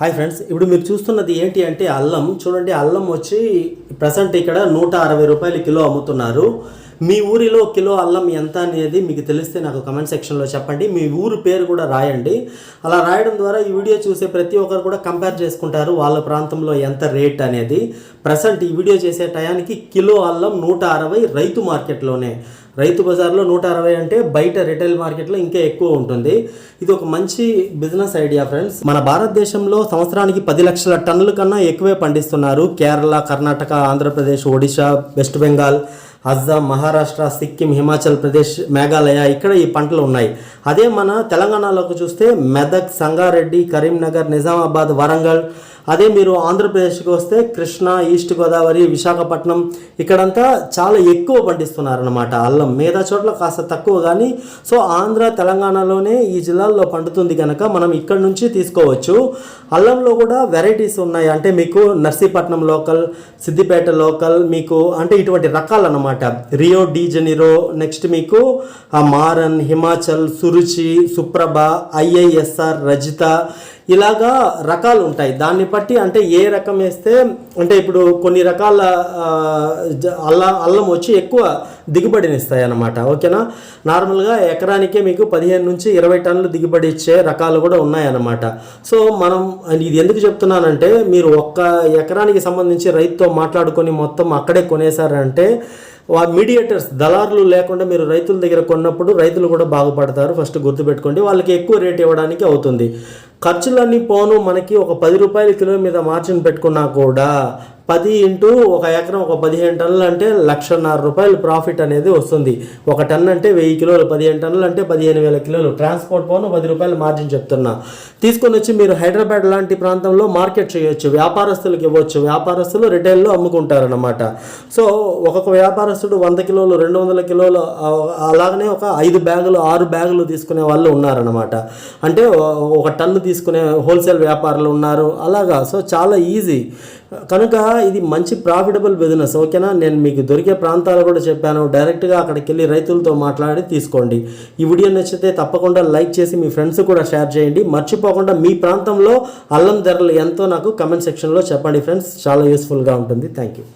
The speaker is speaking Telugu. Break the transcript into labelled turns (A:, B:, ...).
A: హాయ్ ఫ్రెండ్స్ ఇప్పుడు మీరు చూస్తున్నది ఏంటి అంటే అల్లం. చూడండి అల్లం వచ్చి ప్రజెంట్ ఇక్కడ నూట అరవై రూపాయలు కిలో అమ్ముతున్నారు. మీ ఊరిలో కిలో అల్లం ఎంత అనేది మీకు తెలిస్తే నాకు కమెంట్ సెక్షన్లో చెప్పండి. మీ ఊరు పేరు కూడా రాయండి. అలా రాయడం ద్వారా ఈ వీడియో చూసే ప్రతి ఒక్కరు కూడా కంపేర్ చేసుకుంటారు వాళ్ళ ప్రాంతంలో ఎంత రేట్ అనేది. ప్రజెంట్ ఈ వీడియో చేసే టయానికి కిలో అల్లం నూట అరవై రైతు మార్కెట్లోనే. రైతు బజార్లో నూట అరవై అంటే బయట రిటైల్ మార్కెట్లో ఇంకా ఎక్కువ ఉంటుంది. ఇది ఒక మంచి బిజినెస్ ఐడియా ఫ్రెండ్స్. మన భారతదేశంలో సంవత్సరానికి పది లక్షల టన్నుల కన్నా ఎక్కువే పండిస్తున్నారు కేరళ కర్ణాటక ఆంధ్రప్రదేశ్ ఒడిశా వెస్ట్ బెంగాల్ అస్సాం మహారాష్ట్ర సిక్కిం హిమాచల్ ప్రదేశ్ మేఘాలయ ఇక్కడ ఈ పంటలు ఉన్నాయి. అదే మన తెలంగాణలోకి చూస్తే మెదక్ సంగారెడ్డి కరీంనగర్ నిజామాబాద్ వరంగల్ అదే మీరు ఆంధ్రప్రదేశ్కి వస్తే కృష్ణా ఈస్ట్ గోదావరి విశాఖపట్నం ఇక్కడంతా చాలా ఎక్కువ పండిస్తున్నారనమాట అల్లం మిగతా చోట్ల కాస్త తక్కువ కానీ సో ఆంధ్ర తెలంగాణలోనే ఈ జిల్లాల్లో పండుతుంది కనుక మనం ఇక్కడ నుంచి తీసుకోవచ్చు. అల్లంలో కూడా వెరైటీస్ ఉన్నాయి. అంటే మీకు నర్సీపట్నం లోకల్ సిద్దిపేట లోకల్ మీకు అంటే ఇటువంటి రకాలు అన్నమాట రియో డి జెనిరో నెక్స్ట్ మీకు మారన్ హిమాచల్ సురుచి సుప్రభ ఐఐఎస్ఆర్ రజిత ఇలాగా రకాలు ఉంటాయి. దాన్ని బట్టి అంటే ఏ రకం వేస్తే అంటే ఇప్పుడు కొన్ని రకాల అల్లం అల్లం వచ్చి ఎక్కువ దిగుబడినిస్తాయి అన్నమాట ఓకేనా? నార్మల్గా ఎకరానికే మీకు పదిహేను నుంచి ఇరవై టన్నులు దిగుబడి ఇచ్చే రకాలు కూడా ఉన్నాయన్నమాట సో మనం ఇది ఎందుకు చెప్తున్నానంటే మీరు ఒక్క ఎకరానికి సంబంధించి రైతుతో మాట్లాడుకొని మొత్తం అక్కడే కొనేసారంటే వా మీడియేటర్స్ దళారులు లేకుండా మీరు రైతుల దగ్గర కొన్నప్పుడు రైతులు కూడా బాగుపడతారు ఫస్ట్ గుర్తుపెట్టుకోండి. వాళ్ళకి ఎక్కువ రేట్ ఇవ్వడానికి అవుతుంది. ఖర్చులన్నీ పోను మనకి ఒక పది రూపాయల కిలో మీద మార్జిన్ పెట్టుకున్నా కూడా పది ఇంటూ ఒక ఎకరం ఒక పదిహేను టన్నులు అంటే లక్షన్నర రూపాయలు ప్రాఫిట్ అనేది వస్తుంది. ఒక టన్ అంటే వెయ్యి కిలోలు పదిహేను టన్నులు అంటే పదిహేను వేల కిలోలు. ట్రాన్స్పోర్ట్ పోను పది రూపాయలు మార్జిన్ చెప్తున్నా. తీసుకొని వచ్చి మీరు హైదరాబాద్ లాంటి ప్రాంతంలో మార్కెట్ చేయొచ్చు వ్యాపారస్తులకు ఇవ్వచ్చు. వ్యాపారస్తులు రిటైల్లో అమ్ముకుంటారనమాట సో ఒక్కొక్క వ్యాపారస్తుడు వంద కిలోలు రెండు వందల కిలోలు అలాగనే ఒక ఐదు బ్యాగులు ఆరు బ్యాగులు తీసుకునే వాళ్ళు ఉన్నారనమాట అంటే ఒక టన్ను తీసుకునే హోల్సేల్ వ్యాపారులు ఉన్నారు. అలాగా సో చాలా ఈజీ. కనుక ఇది మంచి ప్రాఫిటబుల్ బిజినెస్ ఓకేనా? నేను మీకు దొరికే ప్రాంతాలు కూడా చెప్పాను. డైరెక్ట్గా అక్కడికి వెళ్ళి రైతులతో మాట్లాడి తీసుకోండి. ఈ వీడియో నచ్చితే తప్పకుండా లైక్ చేసి మీ ఫ్రెండ్స్ కూడా షేర్ చేయండి. మర్చిపోకుండా మీ ప్రాంతంలో అల్లం ధరలు ఎంతో నాకు కమెంట్ సెక్షన్లో చెప్పండి ఫ్రెండ్స్. చాలా యూస్ఫుల్గా ఉంటుంది. Thank you